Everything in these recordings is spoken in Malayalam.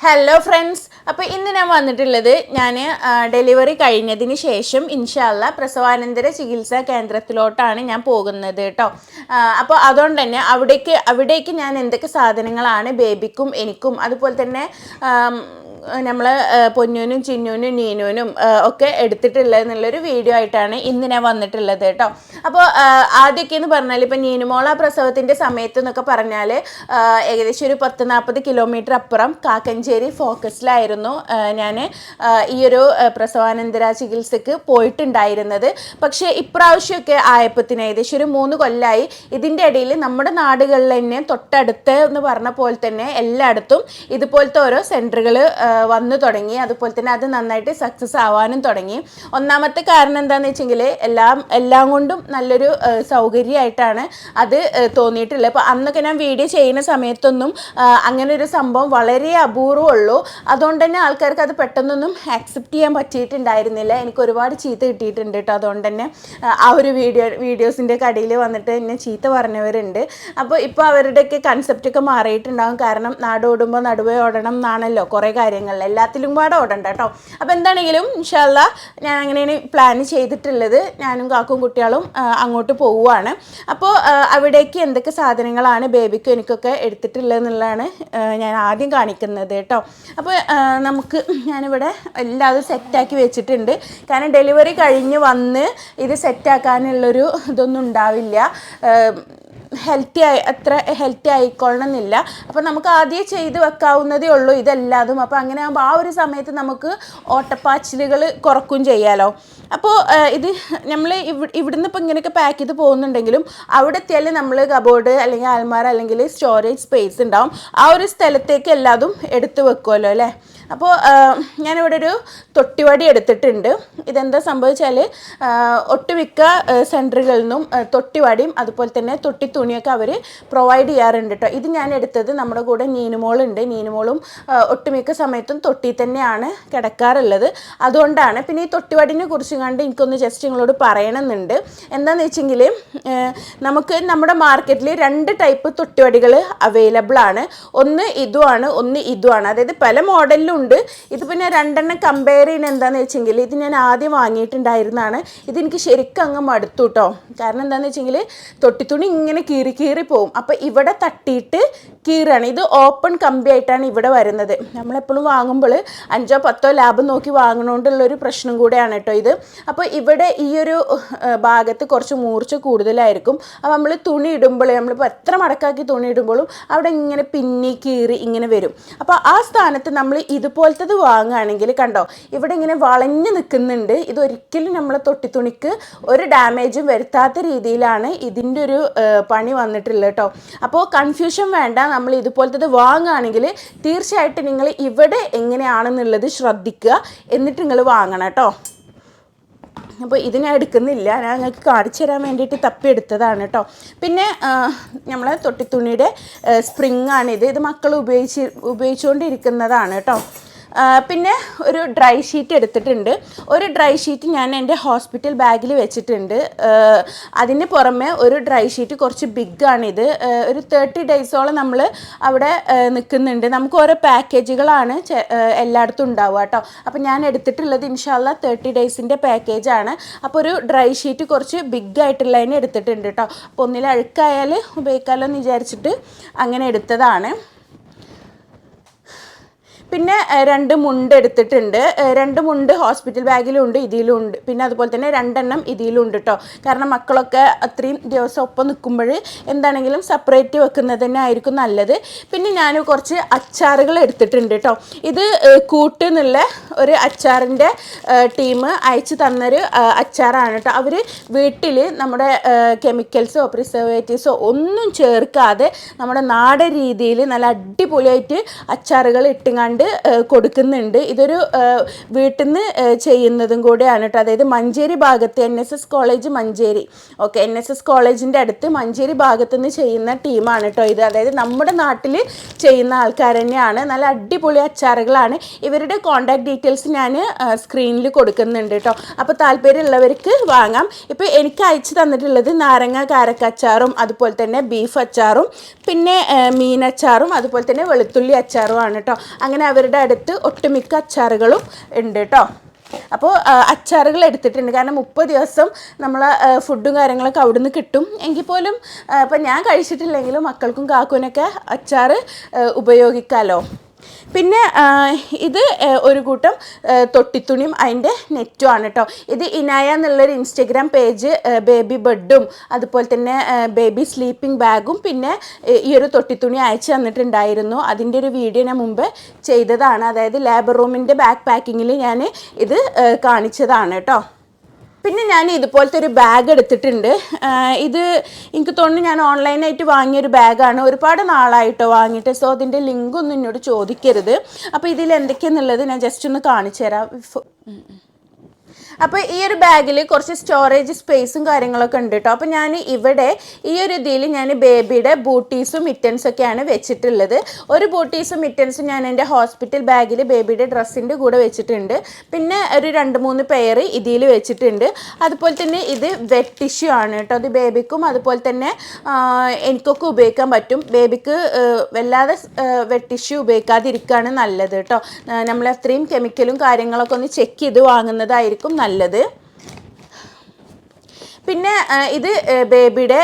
ഹലോ ഫ്രണ്ട്സ് അപ്പോൾ ഇന്ന് ഞാൻ വന്നിട്ടുള്ളത് ഞാൻ ഡെലിവറി കഴിഞ്ഞതിന് ശേഷം ഇൻഷാല്ല പ്രസവാനന്തര ചികിത്സാ കേന്ദ്രത്തിലോട്ടാണ് ഞാൻ പോകുന്നത് കേട്ടോ. അപ്പോൾ അതുകൊണ്ട് തന്നെ അവിടേക്ക് അവിടേക്ക് ഞാൻ എന്തൊക്കെ സാധനങ്ങളാണ് ബേബിക്കും എനിക്കും അതുപോലെ തന്നെ നമ്മൾ പൊന്നൂനും ചിന്നൂനും നീനൂനും ഒക്കെ എടുത്തിട്ടുള്ളത് എന്നുള്ളൊരു വീഡിയോ ആയിട്ടാണ് ഇന്ന് ഞാൻ വന്നിട്ടുള്ളത് കേട്ടോ. അപ്പോൾ ആദ്യമൊക്കെ എന്ന് പറഞ്ഞാൽ ഇപ്പം നീനുമോള പ്രസവത്തിന്റെ സമയത്ത് എന്നൊക്കെ പറഞ്ഞാൽ ഏകദേശം ഒരു പത്ത് നാൽപ്പത് കിലോമീറ്റർ അപ്പുറം കാക്കഞ്ചേരി ഫോക്കസിലായിരുന്നു ഞാൻ ഈ ഒരു പ്രസവാനന്തര ചികിത്സക്ക് പോയിട്ടുണ്ടായിരുന്നത്. പക്ഷേ ഇപ്രാവശ്യമൊക്കെ ആയപ്പത്തിന് ഏകദേശം ഒരു മൂന്ന് കൊല്ലമായി ഇതിന്റെ ഇടയിൽ നമ്മുടെ നാടുകളിൽ തന്നെ തൊട്ടടുത്ത് എന്ന് പറഞ്ഞ പോലെ തന്നെ എല്ലായിടത്തും ഇതുപോലത്തെ ഓരോ സെന്ററുകൾ വന്നു തുടങ്ങി. അതുപോലെ തന്നെ അത് നന്നായിട്ട് സക്സസ് ആവാനും തുടങ്ങി. ഒന്നാമത്തെ കാരണം എന്താണെന്ന് വെച്ചെങ്കിൽ എല്ലാം എല്ലാം കൊണ്ടും നല്ലൊരു സൗകര്യമായിട്ടാണ് അത് തോന്നിയിട്ടുള്ളത്. അപ്പോൾ അന്നൊക്കെ ഞാൻ വീഡിയോ ചെയ്യുന്ന സമയത്തൊന്നും അങ്ങനെ ഒരു സംഭവം വളരെ അപൂർവമുള്ളൂ അതുകൊണ്ട് തന്നെ ആൾക്കാർക്ക് അത് പെട്ടെന്നൊന്നും ആക്സെപ്റ്റ് ചെയ്യാൻ പറ്റിയിട്ടുണ്ടായിരുന്നില്ല. എനിക്ക് ഒരുപാട് ചീത്ത കിട്ടിയിട്ടുണ്ട് കേട്ടോ അതുകൊണ്ട് തന്നെ ആ, ഒരു വീഡിയോ വീഡിയോസിന്റെ കടയിൽ വന്നിട്ട് എന്നെ ചീത്ത പറഞ്ഞവരുണ്ട്. അപ്പോൾ ഇപ്പോൾ അവരുടെയൊക്കെ കൺസെപ്റ്റൊക്കെ മാറിയിട്ടുണ്ടാകും കാരണം നാട് ഓടുമ്പോൾ നടുവേ ഓടണം എന്നാണല്ലോ കുറേ കാര്യങ്ങളിൽ എല്ലാത്തിലും പാടെ ഓടണ്ട കേട്ടോ. അപ്പോൾ എന്താണെങ്കിലും ഇൻഷാല്ല ഞാൻ അങ്ങനെയാണ് പ്ലാൻ ചെയ്തിട്ടുള്ളത്. ഞാനും കാക്കും കുട്ടികളും അങ്ങോട്ട് പോവുകയാണ് അപ്പോൾ അവിടേക്ക് എന്തൊക്കെ സാധനങ്ങളാണ് ബേബിക്കും എനിക്കൊക്കെ എടുത്തിട്ടുള്ളത് എന്നുള്ളതാണ് ഞാൻ ആദ്യം കാണിക്കുന്നത് കേട്ടോ. അപ്പോൾ നമുക്ക് ഞാനിവിടെ എല്ലാതും സെറ്റാക്കി വെച്ചിട്ടുണ്ട്. കാരണം ഡെലിവറി കഴിഞ്ഞ് വന്ന് ഇത് സെറ്റാക്കാനുള്ളൊരു ഇതൊന്നും ഉണ്ടാവില്ല. ഹെൽത്തി ആയി അത്ര ഹെൽത്തി ആയിക്കൊള്ളണമെന്നില്ല. അപ്പോൾ നമുക്ക് ആദ്യം ചെയ്ത് വെക്കാവുന്നതേ ഉള്ളൂ ഇതെല്ലാതും. അപ്പോൾ അങ്ങനെ ആകുമ്പോൾ ആ ഒരു സമയത്ത് നമുക്ക് ഓട്ടപ്പാച്ചിലുകൾ കുറക്കും ചെയ്യാലോ. അപ്പോൾ ഇത് നമ്മൾ ഇവ ഇവിടുന്ന് ഇപ്പോൾ ഇങ്ങനെയൊക്കെ പാക്ക് ചെയ്ത് പോകുന്നുണ്ടെങ്കിലും അവിടെ എത്തിയാൽ നമ്മൾ കബോർഡ് അല്ലെങ്കിൽ ആൽമാര അല്ലെങ്കിൽ സ്റ്റോറേജ് സ്പേസ് ഉണ്ടാവും. ആ ഒരു സ്ഥലത്തേക്ക് എല്ലാതും എടുത്ത് വെക്കുമല്ലോ അല്ലേ? അപ്പോൾ ഞാനിവിടെ ഒരു തൊട്ടിവടി എടുത്തിട്ടുണ്ട്. ഇതെന്താ സംഭവിച്ചാൽ ഒട്ടുമിക്ക സെന്ററുകളിൽ നിന്നും തൊട്ടിവടിയും അതുപോലെ തന്നെ തൊട്ടി തുണിയൊക്കെ അവർ പ്രൊവൈഡ് ചെയ്യാറുണ്ട് കേട്ടോ ഇത് ഞാൻ എടുത്തത് നമ്മുടെ കൂടെ നീനുമോളുണ്ട്. നീനുമോളും ഒട്ടുമിക്ക സമയത്തും തൊട്ടി തന്നെയാണ് കിടക്കാറുള്ളത്. അതുകൊണ്ടാണ് പിന്നെ ഈ തൊട്ടിവടിനെ കുറിച്ച് കണ്ട് എനിക്കൊന്ന് ജസ്റ്റ് നിങ്ങളോട് പറയണമെന്നുണ്ട്. എന്താണെന്ന് വെച്ചെങ്കിൽ നമുക്ക് നമ്മുടെ മാർക്കറ്റിൽ രണ്ട് ടൈപ്പ് തൊട്ടിവടികൾ അവൈലബിൾ ആണ്. ഒന്ന് ഇതുമാണ് ഒന്ന് ഇതുമാണ് അതായത് പല മോഡലിലും ഉണ്ട്. ഇത് പിന്നെ രണ്ടെണ്ണം കമ്പയർ ചെയ്യുന്ന എന്താണെന്ന് വെച്ചെങ്കിൽ ഇത് ഞാൻ ആദ്യം വാങ്ങിയിട്ടുണ്ടായിരുന്നതാണ്. ഇതെനിക്ക് ശരിക്കും അങ്ങ് മടുത്തു കേട്ടോ കാരണം എന്താണെന്ന് വെച്ചെങ്കിൽ തൊട്ടിത്തുണി ഇങ്ങനെ കീറി കീറി പോവും. അപ്പോൾ ഇവിടെ തട്ടിയിട്ട് കീറാണ് ഇത് ഓപ്പൺ കമ്പി ആയിട്ടാണ് ഇവിടെ വരുന്നത്. നമ്മളെപ്പോഴും വാങ്ങുമ്പോൾ അഞ്ചോ പത്തോ ലാഭം നോക്കി വാങ്ങണോണ്ടുള്ളൊരു പ്രശ്നം കൂടെയാണ് കേട്ടോ ഇത്. അപ്പോൾ ഇവിടെ ഈ ഒരു ഭാഗത്ത് കുറച്ച് മൂർച്ച കൂടുതലായിരിക്കും. അപ്പോൾ നമ്മൾ തുണി ഇടുമ്പോൾ നമ്മളിപ്പോൾ എത്ര മടക്കാക്കി തുണി ഇടുമ്പോഴും അവിടെ ഇങ്ങനെ പിന്നി കീറി ഇങ്ങനെ വരും. അപ്പോൾ ആ സ്ഥാനത്ത് നമ്മൾ ഇതുപോലത്തത് വാങ്ങുകയാണെങ്കിൽ കണ്ടോ ഇവിടെ ഇങ്ങനെ വളഞ്ഞു നിൽക്കുന്നുണ്ട്. ഇതൊരിക്കലും നമ്മളെ തൊട്ടിത്തുണിക്ക് ഒരു ഡാമേജും വരുത്താത്ത രീതിയിലാണ് ഇതിന്റെ ഒരു പണി വന്നിട്ടുള്ളത് കേട്ടോ. അപ്പോൾ കൺഫ്യൂഷൻ വേണ്ട നമ്മൾ ഇതുപോലത്തത് വാങ്ങുകയാണെങ്കിൽ തീർച്ചയായിട്ടും നിങ്ങൾ ഇവിടെ എങ്ങനെയാണെന്നുള്ളത് ശ്രദ്ധിക്കുക. എന്നിട്ട് നിങ്ങൾ വാങ്ങണം കേട്ടോ. അപ്പോൾ ഇത് ഞാൻ എടുക്കുന്നില്ല. ഞാൻ നിങ്ങൾക്ക് കാണിച്ചു തരാൻ വേണ്ടിയിട്ട് തപ്പിയെടുത്തതാണ് കേട്ടോ. പിന്നെ നമ്മളെ തൊട്ടിത്തുണിയുടെ സ്പ്രിങ്ങാണിത് ഇത് മക്കൾ ഉപയോഗിച്ച് ഉപയോഗിച്ചുകൊണ്ടിരിക്കുന്നതാണ് കേട്ടോ. പിന്നെ ഒരു ഡ്രൈ ഷീറ്റ് എടുത്തിട്ടുണ്ട്. ഒരു ഡ്രൈ ഷീറ്റ് ഞാൻ എന്റെ ഹോസ്പിറ്റൽ ബാഗിൽ വെച്ചിട്ടുണ്ട്. അതിന് പുറമെ ഒരു ഡ്രൈ ഷീറ്റ് കുറച്ച് ബിഗാണിത് ഒരു തേർട്ടി ഡേയ്സോളം നമ്മൾ അവിടെ നിൽക്കുന്നുണ്ട് നമുക്ക് ഓരോ പാക്കേജുകളാണ് എല്ലായിടത്തും ഉണ്ടാവുക കേട്ടോ. അപ്പോൾ ഞാൻ എടുത്തിട്ടുള്ളത് ഇൻഷാല്ല തേർട്ടി ഡേയ്സിന്റെ പാക്കേജാണ് അപ്പോൾ ഒരു ഡ്രൈ ഷീറ്റ് കുറച്ച് ബിഗ് ആയിട്ടുള്ളതിനെ എടുത്തിട്ടുണ്ട് കേട്ടോ. അപ്പോൾ ഒന്നിൽ അഴുക്കായാൽ ഉപയോഗിക്കാമല്ലോ എന്ന് വിചാരിച്ചിട്ട് അങ്ങനെ എടുത്തതാണ്. പിന്നെ രണ്ട് മുണ്ട് എടുത്തിട്ടുണ്ട്. രണ്ട് മുണ്ട് ഹോസ്പിറ്റൽ ബാഗിലുണ്ട് ഇതിലും ഉണ്ട് പിന്നെ അതുപോലെ തന്നെ രണ്ടെണ്ണം ഇതിലുണ്ട് കേട്ടോ കാരണം മക്കളൊക്കെ അത്രയും ദിവസം ഒപ്പം നിൽക്കുമ്പോൾ എന്താണെങ്കിലും സെപ്പറേറ്റ് വെക്കുന്നത് തന്നെ ആയിരിക്കും നല്ലത്. പിന്നെ ഞാൻ കുറച്ച് അച്ചാറുകൾ എടുത്തിട്ടുണ്ട് കേട്ടോ ഇത് കൂട്ട് എന്നുള്ള ഒരു അച്ചാറിന്റെ ടീം അയച്ചു തന്നൊരു അച്ചാറാണ് കേട്ടോ അവർ വീട്ടിൽ നമ്മുടെ കെമിക്കൽസോ പ്രിസർവേറ്റീവ്സോ ഒന്നും ചേർക്കാതെ നമ്മുടെ നാടൻ രീതിയിൽ നല്ല അടിപൊളിയായിട്ട് അച്ചാറുകൾ ഇട്ടുങ്ങാണ്ട് ബാഡ് കൊടുക്കുന്നുണ്ട്. ഇതൊരു വീട്ടിൽ നിന്ന് ചെയ്യുന്നതും കൂടെയാണ് കേട്ടോ അതായത് മഞ്ചേരി ഭാഗത്ത് N S S college Manjeri. Okay N S S കോളേജിന്റെ അടുത്ത് മഞ്ചേരി ഭാഗത്ത് നിന്ന് ചെയ്യുന്ന ടീമാണ് കേട്ടോ ഇത്. അതായത് നമ്മുടെ നാട്ടിൽ ചെയ്യുന്ന ആൾക്കാർ തന്നെയാണ്. നല്ല അടിപൊളി അച്ചാറുകളാണ്. ഇവരുടെ കോൺടാക്ട് ഡീറ്റെയിൽസ് ഞാൻ സ്ക്രീനിൽ കൊടുക്കുന്നുണ്ട് കേട്ടോ അപ്പോൾ താല്പര്യമുള്ളവർക്ക് വാങ്ങാം. ഇപ്പോൾ എനിക്ക് അയച്ചു തന്നിട്ടുള്ളത് നാരങ്ങ കാരക്കച്ചാറും അതുപോലെ തന്നെ ബീഫ് അച്ചാറും പിന്നെ മീനച്ചാറും അതുപോലെ തന്നെ വെളുത്തുള്ളി അച്ചാറും ആണ് കേട്ടോ അങ്ങനെ അവരുടെ അടുത്ത് ഒട്ടുമിക്ക അച്ചാറുകളും ഉണ്ട് കേട്ടോ അപ്പോൾ അച്ചാറുകൾ എടുത്തിട്ടുണ്ട്. കാരണം മുപ്പത് ദിവസം നമ്മൾ ഫുഡും കാര്യങ്ങളൊക്കെ അവിടുന്ന് കിട്ടും. എങ്കിൽ പോലും ഇപ്പം ഞാൻ കഴിച്ചിട്ടില്ലെങ്കിലും മക്കൾക്കും കാക്കുവിനൊക്കെ അച്ചാർ ഉപയോഗിക്കാമല്ലോ പിന്നെ ഇത് ഒരു കൂട്ടം തൊട്ടിത്തുണിയും അതിന്റെ നെറ്റും ആണ് കേട്ടോ ഇത് ഇനായ എന്നുള്ളൊരു ഇൻസ്റ്റഗ്രാം പേജ് ബേബി ബെഡും അതുപോലെ തന്നെ ബേബി സ്ലീപ്പിംഗ് ബാഗും പിന്നെ ഈ ഒരു തൊട്ടിത്തുണി അയച്ചു തന്നിട്ടുണ്ടായിരുന്നു. അതിന്റെ ഒരു വീഡിയോ ഞാൻ മുമ്പ് ചെയ്തതാണ്. അതായത് ലേബർ റൂമിന്റെ ബാക്ക് പാക്കിങ്ങിൽ ഞാൻ ഇത് കാണിച്ചതാണ് കേട്ടോ പിന്നെ ഞാൻ ഇതുപോലത്തെ ഒരു ബാഗ് എടുത്തിട്ടുണ്ട്. ഇത് എനിക്ക് തോന്നുന്നു ഞാൻ ഓൺലൈനായിട്ട് വാങ്ങിയൊരു ബാഗാണ് ഒരുപാട് നാളായിട്ടോ വാങ്ങിയിട്ട്. സോ അതിന്റെ ലിങ്ക് ഒന്നും എന്നോട് ചോദിക്കരുത്. അപ്പോൾ ഇതിൽ എന്തൊക്കെയാണെന്നുള്ളത് ഞാൻ ജസ്റ്റ് ഒന്ന് കാണിച്ചു തരാം. അപ്പോൾ ഈ ഒരു ബാഗിൽ കുറച്ച് സ്റ്റോറേജ് സ്പേസും കാര്യങ്ങളൊക്കെ ഉണ്ട് കേട്ടോ അപ്പോൾ ഞാൻ ഇവിടെ ഈ ഒരു ഇതിൽ ഞാൻ ബേബിയുടെ ബൂട്ടീസും മിറ്റൻസും ഒക്കെയാണ് വെച്ചിട്ടുള്ളത്. ഒരു ബൂട്ടീസും മിറ്റൻസും ഞാൻ എന്റെ ഹോസ്പിറ്റൽ ബാഗിൽ ബേബിയുടെ ഡ്രസ്സിന്റെ കൂടെ വെച്ചിട്ടുണ്ട്. പിന്നെ ഒരു രണ്ട് മൂന്ന് പെയർ ഇതിൽ വെച്ചിട്ടുണ്ട്. അതുപോലെ തന്നെ ഇത് വെറ്റ് ടിഷ്യൂ ആണ് കേട്ടോ അത് ബേബിക്കും അതുപോലെ തന്നെ എനിക്കൊക്കെ ഉപയോഗിക്കാൻ പറ്റും. ബേബിക്ക് വല്ലാതെ വെറ്റ് ടിഷ്യൂ ഉപയോഗിക്കാതിരിക്കുകയാണ് നല്ലത് കേട്ടോ നമ്മൾ അത്രയും കെമിക്കലും കാര്യങ്ങളൊക്കെ ഒന്ന് ചെക്ക് ചെയ്ത് വാങ്ങുന്നതായിരിക്കും നല്ലത്. പിന്നെ ഇത് ബേബിയുടെ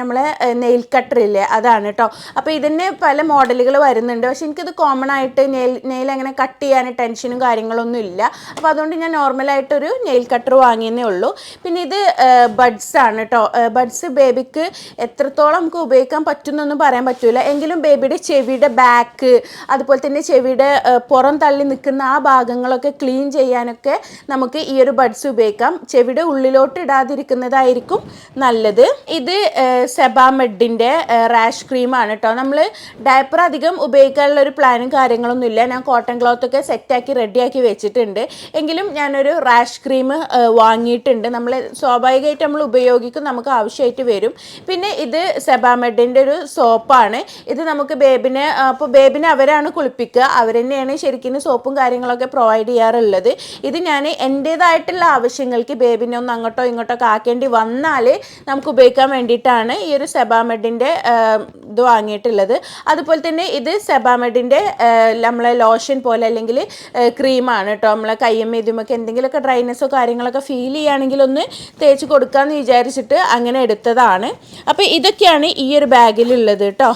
നമ്മളെ നെയിൽ കട്ടർ ഇല്ലേ? അതാണ് കേട്ടോ അപ്പോൾ ഇതിന് പല മോഡലുകൾ വരുന്നുണ്ട്. പക്ഷെ എനിക്കിത് കോമൺ ആയിട്ട് നെയിൽ നെയിൽ അങ്ങനെ കട്ട് ചെയ്യാൻ ടെൻഷനും കാര്യങ്ങളൊന്നും ഇല്ല. അപ്പോൾ അതുകൊണ്ട് ഞാൻ നോർമലായിട്ടൊരു നെയിൽ കട്ടർ വാങ്ങിയെന്നേ ഉള്ളൂ. പിന്നെ ഇത് ബഡ്സ് ആണ് കേട്ടോ ബഡ്സ് ബേബിക്ക് എത്രത്തോളം നമുക്ക് ഉപയോഗിക്കാൻ പറ്റുന്നൊന്നും പറയാൻ പറ്റില്ല എങ്കിലും ബേബിയുടെ ചെവിയുടെ ബാക്ക് അതുപോലെ തന്നെ ചെവിയുടെ പുറം തള്ളി നിൽക്കുന്ന ആ ഭാഗങ്ങളൊക്കെ ക്ലീൻ ചെയ്യാനൊക്കെ നമുക്ക് ഈ ഒരു ബഡ്സ് ഉപയോഗിക്കാം. ചെവിയുടെ ഉള്ളിലോട്ട് ഇടാതിരിക്കുന്നതായിരിക്കും നല്ലത്. ഇത് സെബാമെഡിന്റെ റാഷ് ക്രീമാണ് കേട്ടോ നമ്മൾ ഡയപ്പർ അധികം ഉപയോഗിക്കാനുള്ള ഒരു പ്ലാനും കാര്യങ്ങളൊന്നും ഇല്ല. ഞാൻ കോട്ടൺ ക്ലോത്തൊക്കെ സെറ്റാക്കി റെഡിയാക്കി വെച്ചിട്ടുണ്ട്. എങ്കിലും ഞാനൊരു റാഷ് ക്രീം വാങ്ങിയിട്ടുണ്ട്. നമ്മൾ സ്വാഭാവികമായിട്ട് നമ്മൾ ഉപയോഗിക്കും നമുക്ക് ആവശ്യമായിട്ട് വരും. പിന്നെ ഇത് സെബാമെഡിന്റെ ഒരു സോപ്പാണ് ഇത് നമുക്ക് ബേബിനെ അപ്പോൾ ബേബിനെ അവരാണ് കുളിപ്പിക്കുക. അവർ തന്നെയാണ് ശരിക്കും സോപ്പും കാര്യങ്ങളൊക്കെ പ്രൊവൈഡ് ചെയ്യാറുള്ളത്. ഇത് ഞാൻ എന്റേതായിട്ടുള്ള ആവശ്യങ്ങൾക്ക് ബേബിനെ ഒന്ന് അങ്ങോട്ടോ ഇങ്ങോട്ടോ ആക്കേണ്ടി വന്നാൽ നമുക്ക് ഉപയോഗിക്കാൻ വേണ്ടിയിട്ടാണ് ഈ ഒരു സെബാമെഡിന്റെ ഇത് വാങ്ങിയിട്ടുള്ളത്. അതുപോലെ തന്നെ ഇത് സെബാമെഡിന്റെ നമ്മളെ ലോഷൻ പോലെ അല്ലെങ്കിൽ ക്രീമാണ് കേട്ടോ നമ്മളെ കയ്യും ഇതുമൊക്കെ എന്തെങ്കിലുമൊക്കെ ഡ്രൈനെസ്സോ കാര്യങ്ങളൊക്കെ ഫീൽ ചെയ്യുകയാണെങ്കിൽ ഒന്ന് തേച്ച് കൊടുക്കാമെന്ന് വിചാരിച്ചിട്ട് അങ്ങനെ എടുത്തതാണ്. അപ്പോൾ ഇതൊക്കെയാണ് ഈ ഒരു ബാഗിലുള്ളത് കേട്ടോ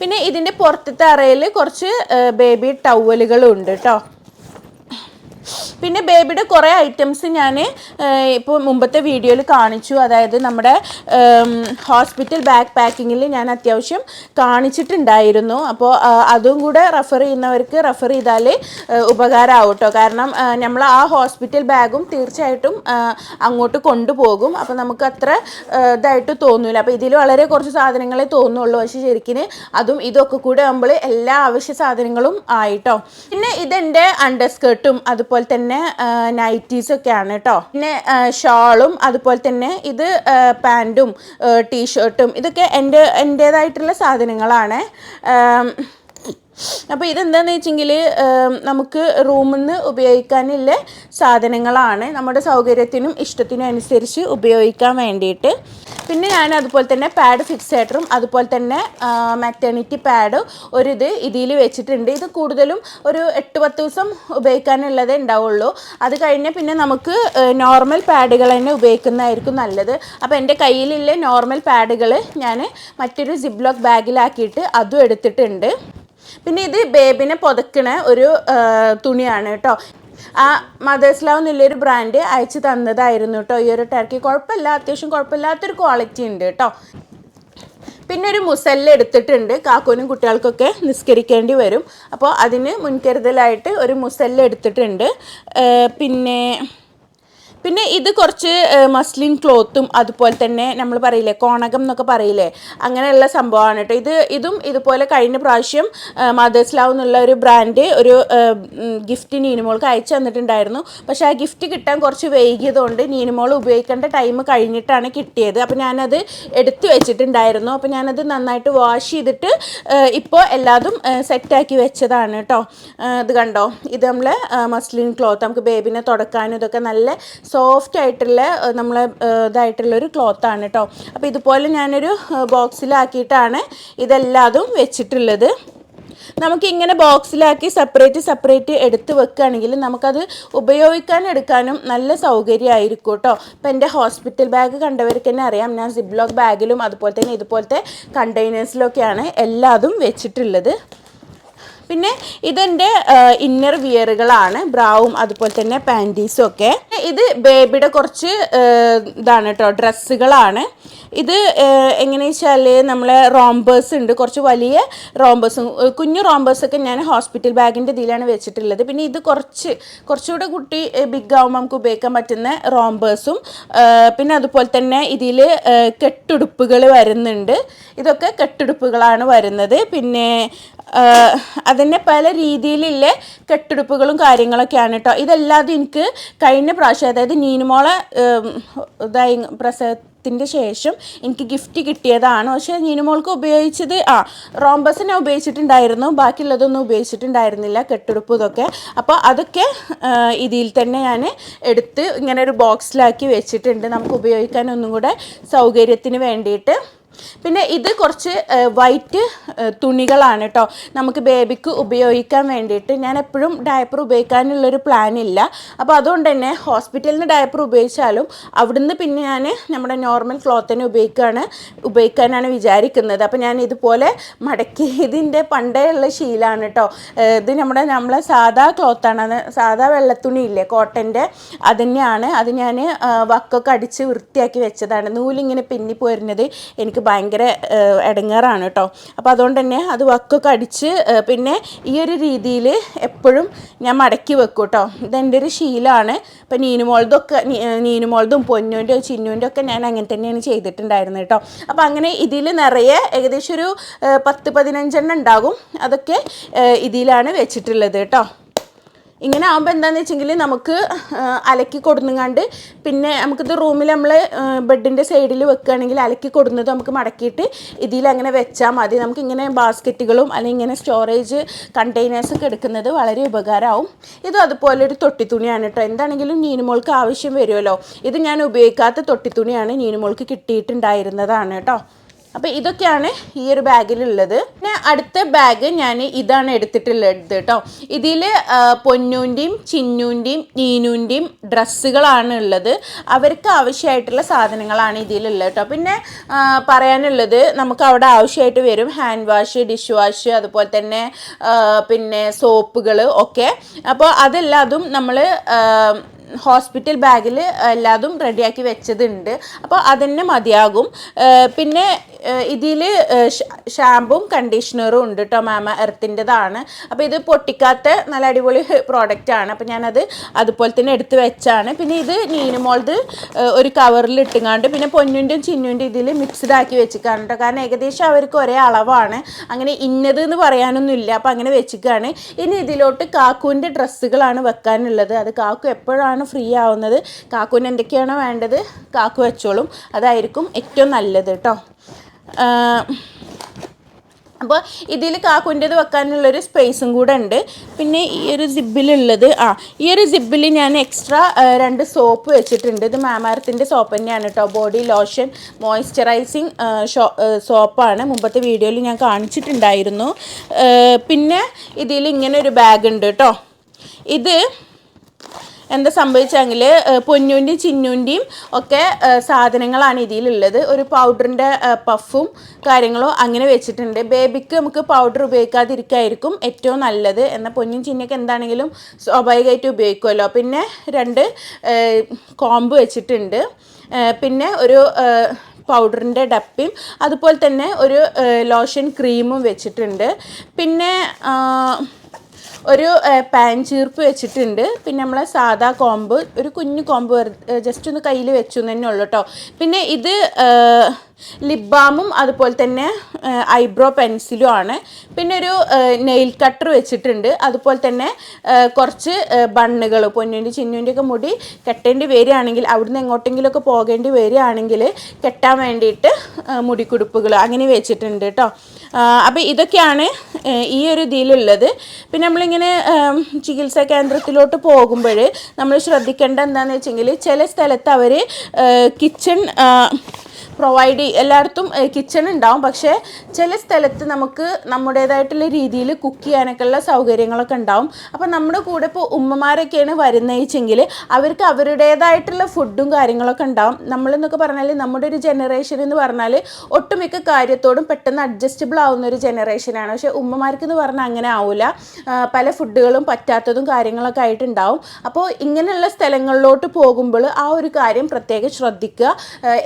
പിന്നെ ഇതിന്റെ പുറത്തത്തെ അറയിൽ കുറച്ച് ബേബി ടവലുകളും ഉണ്ട് കേട്ടോ പിന്നെ ബേബിയുടെ കുറേ ഐറ്റംസ് ഞാൻ ഇപ്പോൾ മുമ്പത്തെ വീഡിയോയിൽ കാണിച്ചു. അതായത് നമ്മുടെ ഹോസ്പിറ്റൽ ബാക്ക് പാക്കിങ്ങിൽ ഞാൻ അത്യാവശ്യം കാണിച്ചിട്ടുണ്ടായിരുന്നു. അപ്പോൾ അതും കൂടെ റെഫർ ചെയ്യുന്നവർക്ക് റെഫർ ചെയ്താൽ ഉപകാരമാവും കേട്ടോ കാരണം നമ്മൾ ആ ഹോസ്പിറ്റൽ ബാഗും തീർച്ചയായിട്ടും അങ്ങോട്ട് കൊണ്ടുപോകും. അപ്പോൾ നമുക്ക് അത്ര ഇതായിട്ട് തോന്നില്ല അപ്പോൾ ഇതിൽ വളരെ കുറച്ച് സാധനങ്ങളെ തോന്നുള്ളൂ. പക്ഷേ ശരിക്കും അതും ഇതൊക്കെ കൂടെ നമ്മൾ എല്ലാ ആവശ്യ സാധനങ്ങളും ആയിട്ടോ. പിന്നെ ഇതെന്റെ അണ്ടർസ്കേർട്ടും അതുപോലെ തന്നെ നൈറ്റീസ് ഒക്കെയാണ് കേട്ടോ പിന്നെ ഷാളും അതുപോലെ തന്നെ ഇത് പാന്റും ടീഷർട്ടും ഇതൊക്കെ എന്റെ എന്റേതായിട്ടുള്ള സാധനങ്ങളാണ്. അപ്പോൾ ഇതെന്താണെന്ന് വെച്ചെങ്കിൽ നമുക്ക് റൂമിൽ നിന്ന് ഉപയോഗിക്കാനുള്ള സാധനങ്ങളാണ്. നമ്മുടെ സൗകര്യത്തിനും ഇഷ്ടത്തിനും അനുസരിച്ച് ഉപയോഗിക്കാൻ വേണ്ടിയിട്ട്. പിന്നെ ഞാൻ അതുപോലെ തന്നെ പാഡ് ഫിക്സേറ്ററും അതുപോലെ തന്നെ മെറ്റേണിറ്റി പാഡ് ഒരു ഇത് ഇതിൽ വെച്ചിട്ടുണ്ട്. ഇത് കൂടുതലും ഒരു എട്ട് പത്ത് ദിവസം ഉപയോഗിക്കാനുള്ളതേ ഉണ്ടാവുള്ളൂ. അത് കഴിഞ്ഞ് പിന്നെ നമുക്ക് നോർമൽ പാഡുകൾ തന്നെ ഉപയോഗിക്കുന്നതായിരിക്കും നല്ലത്. അപ്പോൾ എന്റെ കയ്യിലുള്ള നോർമൽ പാഡുകൾ ഞാൻ മറ്റൊരു സിബ്ലോക്ക് ബാഗിലാക്കിയിട്ട് അതും എടുത്തിട്ടുണ്ട്. പിന്നെ ഇത് ബേബിനെ പുതക്കണ ഒരു തുണിയാണ് കേട്ടോ. ആ മദേഴ്സ് ലവ് എന്നുള്ളൊരു ബ്രാൻഡ് അയച്ചു തന്നതായിരുന്നു കേട്ടോ. ഈ ഒരു ടർക്കി കുഴപ്പമില്ല അത്യാവശ്യം കുഴപ്പമില്ലാത്തൊരു ക്വാളിറ്റി ഉണ്ട് കേട്ടോ. പിന്നെ ഒരു മുസല്ല എടുത്തിട്ടുണ്ട്. കാക്കൂനും കുട്ടികൾക്കൊക്കെ നിസ്കരിക്കേണ്ടി വരും. അപ്പോൾ അതിന് മുൻകരുതലായിട്ട് ഒരു മുസല്ല എടുത്തിട്ടുണ്ട്. പിന്നെ പിന്നെ ഇത് കുറച്ച് മസ്ലിൻ ക്ലോത്തും അതുപോലെ തന്നെ നമ്മൾ പറയില്ലേ കോണകം എന്നൊക്കെ പറയില്ലേ അങ്ങനെയുള്ള സംഭവമാണ് കേട്ടോ. ഇത് ഇതും ഇതുപോലെ കഴിഞ്ഞ പ്രാവശ്യം മദേഴ്സ് ലാവ് എന്നുള്ള ഒരു ബ്രാൻഡ് ഒരു ഗിഫ്റ്റ് നീനുമോൾക്ക് അയച്ചു തന്നിട്ടുണ്ടായിരുന്നു. പക്ഷേ ആ ഗിഫ്റ്റ് കിട്ടാൻ കുറച്ച് വൈകിയതുകൊണ്ട് നീനുമോൾ ഉപയോഗിക്കേണ്ട ടൈം കഴിഞ്ഞിട്ടാണ് കിട്ടിയത്. അപ്പോൾ ഞാനത് എടുത്തു വെച്ചിട്ടുണ്ടായിരുന്നു. അപ്പോൾ ഞാനത് നന്നായിട്ട് വാഷ് ചെയ്തിട്ട് ഇപ്പോൾ എല്ലാതും സെറ്റാക്കി വെച്ചതാണ് കേട്ടോ. ഇത് കണ്ടോ? ഇത് നമ്മൾ മസ്ലിൻ ക്ലോത്ത് നമുക്ക് ബേബിനെ തുടക്കാനും ഇതൊക്കെ നല്ല സോഫ്റ്റ് ആയിട്ടുള്ള നമ്മൾ ഇതായിട്ടുള്ള ഒരു ക്ലോത്താണ് കേട്ടോ അപ്പോൾ ഇതുപോലെ ഞാനൊരു ബോക്സിലാക്കിയിട്ടാണ് ഇതെല്ലാതും വെച്ചിട്ടുള്ളത്. നമുക്ക് ഇങ്ങനെ ബോക്സിലാക്കി സെപ്പറേറ്റ് സെപ്പറേറ്റ് എടുത്ത് വെക്കുകയാണെങ്കിൽ നമുക്കത് ഉപയോഗിക്കാൻ എടുക്കാനും നല്ല സൗകര്യമായിരിക്കും കേട്ടോ ഇപ്പം എന്റെ ഹോസ്പിറ്റൽ ബാഗ് കണ്ടവർക്ക് തന്നെ അറിയാം. ഞാൻ സിബ്ലോക്ക് ബാഗിലും അതുപോലെ തന്നെ ഇതുപോലത്തെ കണ്ടെയ്നേഴ്സിലൊക്കെയാണ് എല്ലാതും വെച്ചിട്ടുള്ളത്. പിന്നെ ഇതെന്റെ ഇന്നർ വിയറുകളാണ് ബ്രാവും അതുപോലെ തന്നെ പാന്റീസും ഒക്കെ. ഇത് ബേബിയുടെ കുറച്ച് ഇതാണ് കേട്ടോ ഡ്രസ്സുകളാണ് ഇത് എങ്ങനെയാ വെച്ചാൽ നമ്മളെ റോംബേഴ്സ് ഉണ്ട്. കുറച്ച് വലിയ റോംബേഴ്സും കുഞ്ഞു റോംബേഴ്സൊക്കെ ഞാൻ ഹോസ്പിറ്റൽ ബാഗിന്റെ ഇതിലാണ് വെച്ചിട്ടുള്ളത്. പിന്നെ ഇത് കുറച്ച് കുറച്ചുകൂടെ കുട്ടി ബിഗ് ആവുമ്പോൾ നമുക്ക് ഉപയോഗിക്കാൻ പറ്റുന്ന റോംബേഴ്സും പിന്നെ അതുപോലെ തന്നെ ഇതിൽ കെട്ടുടുപ്പുകൾ വരുന്നുണ്ട്. ഇതൊക്കെ കെട്ടുടുപ്പുകളാണ് വരുന്നത്. പിന്നെ അതിന്റെ പല രീതിയിലുള്ള കെട്ടുടുപ്പുകളും കാര്യങ്ങളൊക്കെയാണ് കേട്ടോ ഇതല്ലാതെ എനിക്ക് കഴിഞ്ഞ പ്രാവശ്യം അതായത് നീനുമോളെ ഇതായി പ്രസവത്തിന്റെ ശേഷം എനിക്ക് ഗിഫ്റ്റ് കിട്ടിയതാണ്. പക്ഷേ നീനുമോൾക്ക് ഉപയോഗിച്ചത് ആ റോംബസിനെ ഉപയോഗിച്ചിട്ടുണ്ടായിരുന്നു. ബാക്കിയുള്ളതൊന്നും ഉപയോഗിച്ചിട്ടുണ്ടായിരുന്നില്ല കെട്ടുടുപ്പ് ഇതൊക്കെ. അപ്പോൾ അതൊക്കെ ഇതിൽ തന്നെ ഞാൻ എടുത്ത് ഇങ്ങനെ ഒരു ബോക്സിലാക്കി വെച്ചിട്ടുണ്ട്. നമുക്ക് ഉപയോഗിക്കാൻ ഒന്നും കൂടെ സൗകര്യത്തിന് വേണ്ടിയിട്ട്. പിന്നെ ഇത് കുറച്ച് വൈറ്റ് തുണികളാണ് കേട്ടോ നമുക്ക് ബേബിക്ക് ഉപയോഗിക്കാൻ വേണ്ടിയിട്ട് ഞാൻ എപ്പോഴും ഡയപ്പർ ഉപയോഗിക്കാനുള്ളൊരു പ്ലാൻ ഇല്ല. അപ്പോൾ അതുകൊണ്ട് തന്നെ ഹോസ്പിറ്റലിൽ നിന്ന് ഡയപ്പർ ഉപയോഗിച്ചാലും അവിടുന്ന് പിന്നെ ഞാൻ നമ്മുടെ നോർമൽ ക്ലോത്തിനെ ഉപയോഗിക്കുകയാണ് ഉപയോഗിക്കാനാണ് വിചാരിക്കുന്നത്. അപ്പോൾ ഞാൻ ഇതുപോലെ മടക്കി ഇതിന്റെ പണ്ടേ ഉള്ള ശീലമാണ് കേട്ടോ ഇത് നമ്മുടെ നമ്മളെ സാധാ ക്ലോത്താണ് സാധാ വെള്ളത്തുണി ഇല്ലേ കോട്ടന്റെ അത് തന്നെയാണ്. അത് ഞാൻ വക്കൊക്കെ അടിച്ച് വൃത്തിയാക്കി വെച്ചതാണ്. നൂലിങ്ങനെ പിന്നി പോരുന്നത് എനിക്ക് ഭയങ്കര ഇടങ്ങാറാണ് കേട്ടോ അപ്പോൾ അതുകൊണ്ട് തന്നെ അത് വക്കൊക്കെ അടിച്ച് പിന്നെ ഈ ഒരു രീതിയിൽ എപ്പോഴും ഞാൻ മടക്കി വെക്കും കേട്ടോ ഇതെന്റെ ഒരു ശീലമാണ് ഇപ്പം നീനുമോളതൊക്കെ നീനുമോളതും പൊന്നുവിന്റെ ചിന്നുവിന്റെ ഒക്കെ ഞാൻ അങ്ങനെ തന്നെയാണ് ചെയ്തിട്ടുണ്ടായിരുന്നത് കേട്ടോ അപ്പോൾ അങ്ങനെ ഇതിൽ നിറയെ ഏകദേശം ഒരു പത്ത് പതിനഞ്ചെണ്ണം ഉണ്ടാകും. അതൊക്കെ ഇതിലാണ് വെച്ചിട്ടുള്ളത് കേട്ടോ ഇങ്ങനെ ആകുമ്പോൾ എന്താണെന്ന് വെച്ചെങ്കിൽ നമുക്ക് അലക്കി കൊടുന്നുങ്ങാണ്ട് പിന്നെ നമുക്കിത് റൂമിൽ നമ്മൾ ബെഡിന്റെ സൈഡിൽ വെക്കുകയാണെങ്കിൽ അലക്കി കൊടുന്നത് നമുക്ക് മടക്കിയിട്ട് ഇതിൽ അങ്ങനെ വെച്ചാൽ മതി. നമുക്ക് ഇങ്ങനെ ബാസ്ക്കറ്റുകളും അല്ലെങ്കിൽ ഇങ്ങനെ സ്റ്റോറേജ് കണ്ടെയ്നേഴ്സൊക്കെ എടുക്കുന്നത് വളരെ ഉപകാരമാവും ഇതും അതുപോലെ ഒരു തൊട്ടി തുണിയാണ് കേട്ടോ എന്താണെങ്കിലും നീനുമോൾക്ക് ആവശ്യം വരുമല്ലോ ഇത് ഞാൻ ഉപയോഗിക്കാത്ത തൊട്ടി തുണിയാണ് നീനുമോൾക്ക് കിട്ടിയിട്ടുണ്ടായിരുന്നതാണ് കേട്ടോ അപ്പോൾ ഇതൊക്കെയാണ് ഈ ഒരു ബാഗിലുള്ളത്. പിന്നെ അടുത്ത ബാഗ് ഞാൻ ഇതാണ് എടുത്തിട്ടുള്ളത് കേട്ടോ. ഇതിൽ പൊന്നൂന്റെയും ചിന്നൂന്റെയും നീനൂന്റെയും ഡ്രസ്സുകളാണ് ഉള്ളത്. അവർക്ക് ആവശ്യമായിട്ടുള്ള സാധനങ്ങളാണ് ഇതിലുള്ളത് കേട്ടോ. പിന്നെ പറയാനുള്ളത് നമുക്ക് അവിടെ ആവശ്യമായിട്ട് വരും ഹാൻഡ് വാഷ് ഡിഷ് വാഷ് അതുപോലെ തന്നെ പിന്നെ സോപ്പുകൾ ഒക്കെ. അപ്പോൾ അതെല്ലാതും നമ്മൾ ഹോസ്പിറ്റൽ ബാഗിൽ എല്ലാതും റെഡിയാക്കി വെച്ചതുണ്ട്. അപ്പോൾ അതന്നെ മതിയാകും. പിന്നെ ഇതിൽ ഷാമ്പും കണ്ടീഷണറും ഉണ്ട് കേട്ടോ മാമ. എർത്തിന്റെതാണ് അപ്പോൾ ഇത് പൊട്ടിക്കാത്ത നല്ല അടിപൊളി പ്രോഡക്റ്റാണ് അപ്പോൾ ഞാനത് അതുപോലെ തന്നെ എടുത്ത് വെച്ചാണ്. പിന്നെ ഇത് നീനുമോളത് ഒരു കവറിൽ ഇട്ടുങ്ങാണ്ട് പിന്നെ പൊന്നിന്റെയും ചിന്നുവിന്റെ ഇതിൽ മിക്സ്ഡ് ആക്കി വെച്ചിക്കാണ് കേട്ടോ കാരണം ഏകദേശം അവർക്ക് ഒരേ അളവാണ്. അങ്ങനെ ഇന്നത് എന്ന് പറയാനൊന്നുമില്ല. അപ്പോൾ അങ്ങനെ വെച്ചിക്കാണ്. ഇനി ഇതിലോട്ട് കാക്കുവിന്റെ ഡ്രസ്സുകളാണ് വെക്കാനുള്ളത്. അത് കാക്കു എപ്പോഴാണ് ഫ്രീ ആവുന്നത്. കാക്കുവിന് എന്തൊക്കെയാണോ വേണ്ടത് കാക്കു വെച്ചോളും. അതായിരിക്കും ഏറ്റവും നല്ലത് കേട്ടോ അപ്പോൾ ഇതിൽ കാക്കുന്റെത് വെക്കാനുള്ളൊരു സ്പേസും കൂടെ ഉണ്ട്. പിന്നെ ഈ ഒരു സിബിലുള്ളത് ആ ഈ ഒരു സിബിൽ ഞാൻ എക്സ്ട്രാ രണ്ട് സോപ്പ് വെച്ചിട്ടുണ്ട്. ഇത് മാമാരത്തിന്റെ സോപ്പ് തന്നെയാണ് കേട്ടോ ബോഡി ലോഷൻ മോയ്സ്ചറൈസിങ് സോപ്പാണ് മുമ്പത്തെ വീഡിയോയിൽ ഞാൻ കാണിച്ചിട്ടുണ്ടായിരുന്നു. പിന്നെ ഇതിൽ ഇങ്ങനെ ഒരു ബാഗ് ഉണ്ട് കേട്ടോ ഇത് എന്താ സംഭവിച്ചെങ്കിൽ പൊന്നൂന്റെയും ചിന്നൂന്റെയും ഒക്കെ സാധനങ്ങളാണ് ഇതിലുള്ളത്. ഒരു പൗഡറിന്റെ പഫും കാര്യങ്ങളും അങ്ങനെ വെച്ചിട്ടുണ്ട്. ബേബിക്ക് നമുക്ക് പൗഡർ ഉപയോഗിക്കാതിരിക്കായിരിക്കും ഏറ്റവും നല്ലത്. എന്നാൽ പൊന്നും ചിന്നൊക്കെ എന്താണെങ്കിലും സ്വാഭാവികമായിട്ട് ഉപയോഗിക്കുമല്ലോ. പിന്നെ രണ്ട് കോമ്പ് വെച്ചിട്ടുണ്ട്. പിന്നെ ഒരു പൗഡറിന്റെ ഡപ്പിയും അതുപോലെ തന്നെ ഒരു ലോഷൻ ക്രീമും വെച്ചിട്ടുണ്ട്. പിന്നെ ഒരു പാൻ ചീർപ്പ് വെച്ചിട്ടുണ്ട്. പിന്നെ നമ്മളെ സാധാ കോമ്പ് ഒരു കുഞ്ഞു കോമ്പ് ജസ്റ്റ് ഒന്ന് കയ്യിൽ വെച്ചു തന്നെ ഉള്ളൂ കേട്ടോ പിന്നെ ഇത് ലിപ് ബാമും അതുപോലെ തന്നെ ഐബ്രോ പെൻസിലും ആണ്. പിന്നെ ഒരു നെയിൽ കട്ടർ വെച്ചിട്ടുണ്ട്. അതുപോലെ തന്നെ കുറച്ച് ബണ്ണുകൾ പൊന്നിന്റെ ചിന്നുവിന്റെ ഒക്കെ മുടി കെട്ടേണ്ടി വരികയാണെങ്കിൽ അവിടുന്ന് എങ്ങോട്ടെങ്കിലുമൊക്കെ പോകേണ്ടി വരികയാണെങ്കിൽ കെട്ടാൻ വേണ്ടിയിട്ട് മുടിക്കുടുപ്പുകൾ അങ്ങനെ വെച്ചിട്ടുണ്ട് കേട്ടോ അപ്പോൾ ഇതൊക്കെയാണ് ഈ ഒരു ഇതിലുള്ളത്. പിന്നെ നമ്മളിങ്ങനെ ചികിത്സാ കേന്ദ്രത്തിലോട്ട് പോകുമ്പോൾ നമ്മൾ ശ്രദ്ധിക്കേണ്ട എന്താണെന്ന് വെച്ചെങ്കിൽ ചില സ്ഥലത്ത് അവർ കിച്ചൺ പ്രൊവൈഡ് എല്ലായിടത്തും കിച്ചൺ ഉണ്ടാവും. പക്ഷേ ചില സ്ഥലത്ത് നമുക്ക് നമ്മുടേതായിട്ടുള്ള രീതിയിൽ കുക്ക് ചെയ്യാനൊക്കെ ഉള്ള സൗകര്യങ്ങളൊക്കെ ഉണ്ടാവും. അപ്പോൾ നമ്മുടെ കൂടെ ഇപ്പോൾ ഉമ്മമാരൊക്കെയാണ് വരുന്നതെങ്കിൽ അവർക്ക് അവരുടേതായിട്ടുള്ള ഫുഡും കാര്യങ്ങളൊക്കെ ഉണ്ടാവും. നമ്മളെന്നൊക്കെ പറഞ്ഞാൽ നമ്മുടെ ഒരു ജനറേഷൻ എന്ന് പറഞ്ഞാൽ ഒട്ടുമിക്ക കാര്യത്തോടും പെട്ടെന്ന് അഡ്ജസ്റ്റബിൾ ആവുന്ന ഒരു ജനറേഷനാണ് പക്ഷേ ഉമ്മമാർക്ക് എന്ന് പറഞ്ഞാൽ അങ്ങനെ ആവില്ല പല ഫുഡുകളും പറ്റാത്തതും കാര്യങ്ങളൊക്കെ ആയിട്ടുണ്ടാവും. അപ്പോൾ ഇങ്ങനെയുള്ള സ്ഥലങ്ങളിലോട്ട് പോകുമ്പോൾ ആ ഒരു കാര്യം പ്രത്യേകം ശ്രദ്ധിക്കുക.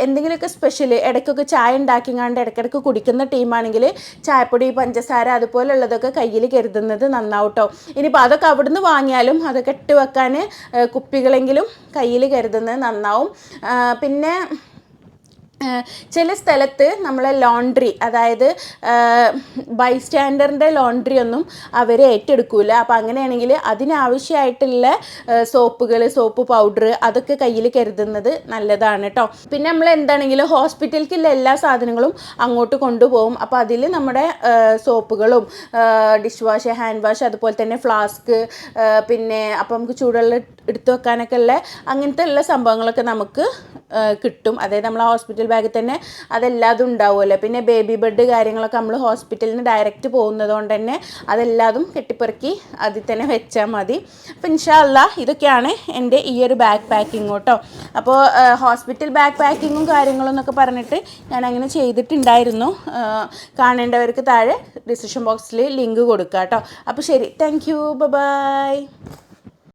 എന്തെങ്കിലുമൊക്കെ സ്പെഷ്യൽ ഇടയ്ക്കൊക്കെ ചായ ഉണ്ടാക്കിങ്ങാണ്ട് ഇടയ്ക്കിടയ്ക്ക് കുടിക്കുന്ന ടീമാണെങ്കിൽ ചായപ്പൊടി പഞ്ചസാര അതുപോലുള്ളതൊക്കെ കയ്യിൽ കരുതുന്നത് നന്നാവട്ടോ. ഇനിയിപ്പോൾ അതൊക്കെ അവിടുന്ന് വാങ്ങിയാലും അതൊക്കെ ഇട്ട് വെക്കാൻ കുപ്പികളെങ്കിലും കയ്യിൽ കരുതുന്നത് നന്നാവും. പിന്നെ ചില സ്ഥലത്ത് നമ്മളെ ലോണ്ട്രി അതായത് ബൈസ്റ്റാൻഡറിന്റെ ലോണ്ട്രി ഒന്നും അവർ ഏറ്റെടുക്കില്ല അപ്പോൾ അങ്ങനെയാണെങ്കിൽ അതിനാവശ്യമായിട്ടുള്ള സോപ്പുകൾ സോപ്പ് പൗഡർ അതൊക്കെ കയ്യിൽ കരുതുന്നത് നല്ലതാണ് കേട്ടോ പിന്നെ നമ്മൾ എന്താണെങ്കിലും ഹോസ്പിറ്റലിലേക്കുള്ള എല്ലാ സാധനങ്ങളും അങ്ങോട്ട് കൊണ്ടുപോകും. അപ്പോൾ അതിൽ നമ്മുടെ സോപ്പുകളും ഡിഷ് വാഷ് ഹാൻഡ് വാഷ് അതുപോലെ തന്നെ ഫ്ലാസ്ക് പിന്നെ അപ്പോൾ നമുക്ക് ചൂടുള്ള എടുത്തു വെക്കാനൊക്കെ ഉള്ള അങ്ങനത്തെ ഉള്ള സംഭവങ്ങളൊക്കെ നമുക്ക് കിട്ടും. അതായത് നമ്മൾ ഹോസ്പിറ്റൽ ബാഗിൽ തന്നെ അതെല്ലാതും ഉണ്ടാവുമല്ലോ. പിന്നെ ബേബി ബെഡ് കാര്യങ്ങളൊക്കെ നമ്മൾ ഹോസ്പിറ്റലിൽ നിന്ന് ഡയറക്റ്റ് പോകുന്നത് കൊണ്ട് തന്നെ അതെല്ലാതും കെട്ടിപ്പെറുക്കി അതിൽ തന്നെ വെച്ചാൽ മതി. അപ്പം ഇൻഷാല്ല ഇതൊക്കെയാണ് എന്റെ ഈ ഒരു ബാഗ് പാക്കിംഗ് കേട്ടോ അപ്പോൾ ഹോസ്പിറ്റൽ ബാഗ് പാക്കിങ്ങും കാര്യങ്ങളും എന്നൊക്കെ പറഞ്ഞിട്ട് ഞാൻ അങ്ങനെ ചെയ്തിട്ടുണ്ടായിരുന്നു കാണേണ്ടവർക്ക് താഴെ ഡിസിഷൻ ബോക്സിൽ ലിങ്ക് കൊടുക്കാം കേട്ടോ അപ്പോൾ ശരി. Thank you by